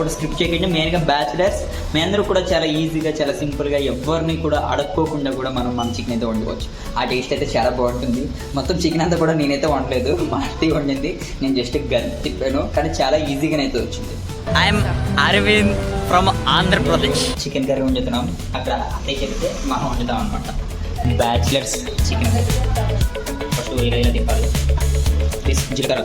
కూడా స్క్రిప్ట్ చేయకుండా మెయిన్గా బ్యాచిలర్స్ మీ అందరూ కూడా చాలా ఈజీగా చాలా సింపుల్గా ఎవరిని కూడా అడక్కోకుండా కూడా మనం మన చికెన్ అయితే వండుకోవచ్చు. ఆ టేస్ట్ అయితే చాలా బాగుంటుంది. మొత్తం చికెన్ అంతా కూడా నేనైతే వండలేదు. మా అత్తయ్య వండింది. నేను జస్ట్ గన్ తిప్పాను. కానీ చాలా ఈజీగానే అయితే వచ్చింది. I'm Aravind from Andhra Pradesh chicken curry వండుతున్నాం. అక్కడ అత్తయ్య చెప్తే మనం వండుతాం అనమాట బ్యాచిలర్స్ చికెన్ కర్రీ ఫస్ట్ ఉల్లిగడ్డ తిప్పాలి. జీలకర్ర.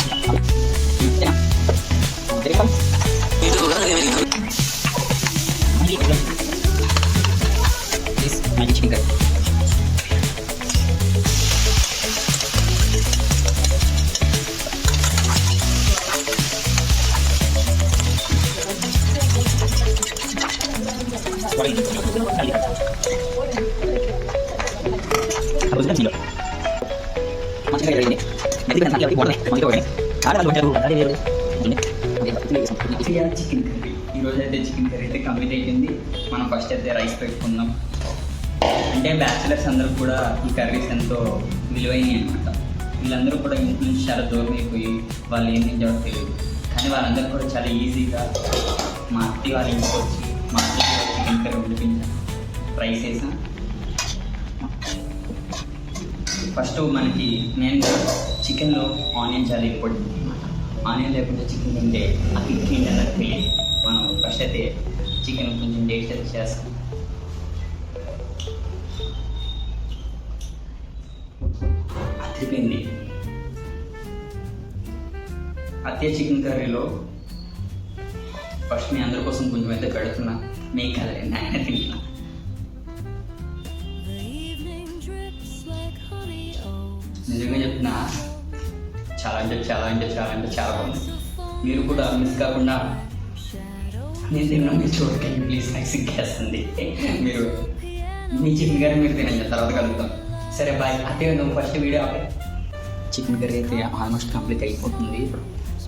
మంచిగా జరిగింది ఎందుకంటే నాకు ఎవరికి మంచిగా చికెన్ కర్రీ ఈరోజు అయితే చికెన్ కర్రీ అయితే కంప్లీట్ అయిపోయింది. మనం ఫస్ట్ అయితే రైస్ పెట్టుకుందాం. అంటే బ్యాచిలర్స్ అందరూ కూడా ఈ కర్రీస్ ఎంతో విలువైనవి అనమాట వీళ్ళందరూ కూడా ఇంటి నుంచి చాలా దూరం అయిపోయి వాళ్ళు ఏం తింటారో తెలియదు. కానీ వాళ్ళందరూ కూడా చాలా ఈజీగా మా అత్తి వాళ్ళ ఇంటికి వచ్చి మా అత్తి చికెన్ ఉడిపించాను ఫ్రై రైస్ ఫస్ట్ మనకి నేను చికెన్లో ఆనియన్ చాలా ఇంపార్టెంట్ అనమాట ఆనియన్ లేకుండా చికెన్ తింటే ఆ కిక్ నాకు తెలియదు. మనం ఫస్ట్ అయితే చికెన్ కొంచెం టేస్ట్ అయితే చేస్తాం. అతిపోయింది అత్తే చికెన్ కర్రీలో ఫస్ట్ మీ అందరి కోసం కొంచెం అయితే పెడుతున్నా మీ కలర్ నాయన తింటున్నా. నిజంగా చెప్తున్నా చాలా అంటే చాలా అంటే చాలా అంటే చాలా బాగుంది. మీరు కూడా మిస్ కాకుండా నేను తిన్నా మీరు చూడకండి ప్లీజ్ నాకు సిగ్గేస్తుంది. మీరు మీ చికెన్ కర్రీ మీరు తినండి తర్వాత కలుగుతాం సరే బాయ్ అదే నువ్వు ఫస్ట్ వీడియో ఆపే. చికెన్ కర్రీ అయితే ఆల్మోస్ట్ కంప్లీట్ అయిపోతుంది.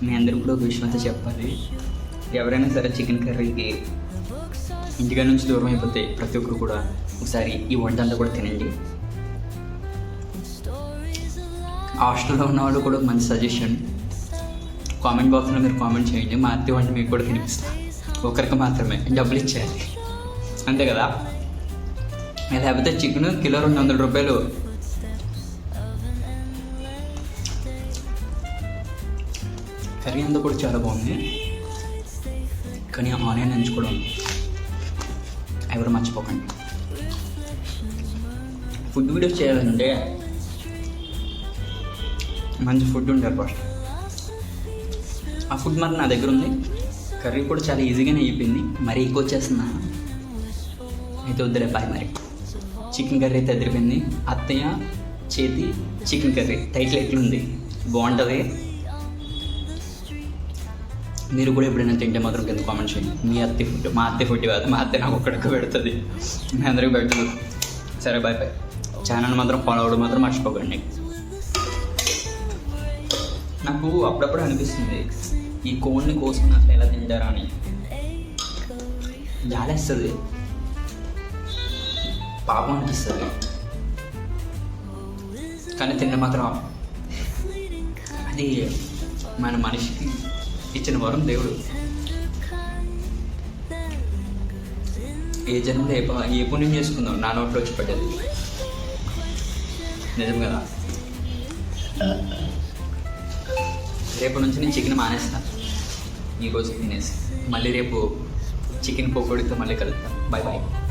మీ అందరూ కూడా ఒక విషయం అయితే చెప్పాలి. ఎవరైనా సరే చికెన్ కర్రీకి ఇంటికాడ నుంచి దూరం అయిపోతే ప్రతి ఒక్కరు కూడా ఒకసారి ఈ వంట అంతా కూడా తినండి. హాస్టల్లో ఉన్న వాళ్ళు కూడా మంచి సజెషన్ కామెంట్ బాక్స్లో మీరు కామెంట్ చేయండి. మా అత్తే వంట మీకు కూడా తినిపిస్తా. ఒకరికి మాత్రమే డబ్బులు ఇచ్చేయాలి. అంతే కదా? లేకపోతే చికెన్ కిలో రెండు వందల రూపాయలు. కర్రీ అంతా కూడా చాలా బాగుంది. కానీ ఆనియన్ ఎంచుకోవడం ఎవరు మర్చిపోకండి. ఫుడ్ వీడియోస్ చేయాలంటే మంచి ఫుడ్ ఉండాలి ఫస్ట్. ఆ ఫుడ్ మరి నా దగ్గర ఉంది. కర్రీ కూడా చాలా ఈజీగానే అయిపోయింది. మరీ ఎక్కువ వచ్చేస్తున్నా అయితే వద్దులే బాయ్ మరి. చికెన్ కర్రీ అయితే ఎదిరిపోయింది. అత్తయ్య చేతి చికెన్ కర్రీ. టైటిల్ ఎట్లుంది? బాగుంటుంది? మీరు కూడా ఎప్పుడైనా తింటే మాత్రం కింద కామెంట్ చేయండి. మీ అత్తే ఫుడ్ మా అత్తే ఫుడ్ కాదు మా అత్తే నాకు ఒక్కడికి పెడుతుంది. మీ అందరికి పెడుతుంది. సరే బాయ్ బాయ్ ఛానల్ మాత్రం ఫాలో అవ్వడం మాత్రం మర్చిపోకండి. నాకు అప్పుడప్పుడు అనిపిస్తుంది ఈ కోడిని కోసుకుని అట్లా ఎలా తింటారా అని. జాలేస్తుంది. పాపం అనిపిస్తుంది. కానీ తిన్న మాత్రం అది మన మనిషికి ఇచ్చిన వరం దేవుడు. ఏ జన్మలో ఏ ఏ పుణ్యం చేసుకుందాం నా నోట్లో వచ్చి పడ్డది. నిజం కదా? రేపు నుంచి నేను చికెన్ మానేస్తా. ఈరోజు తినేసి. మళ్ళీ రేపు చికెన్ పకోడీతో మళ్ళీ కలుద్దాం. Bye bye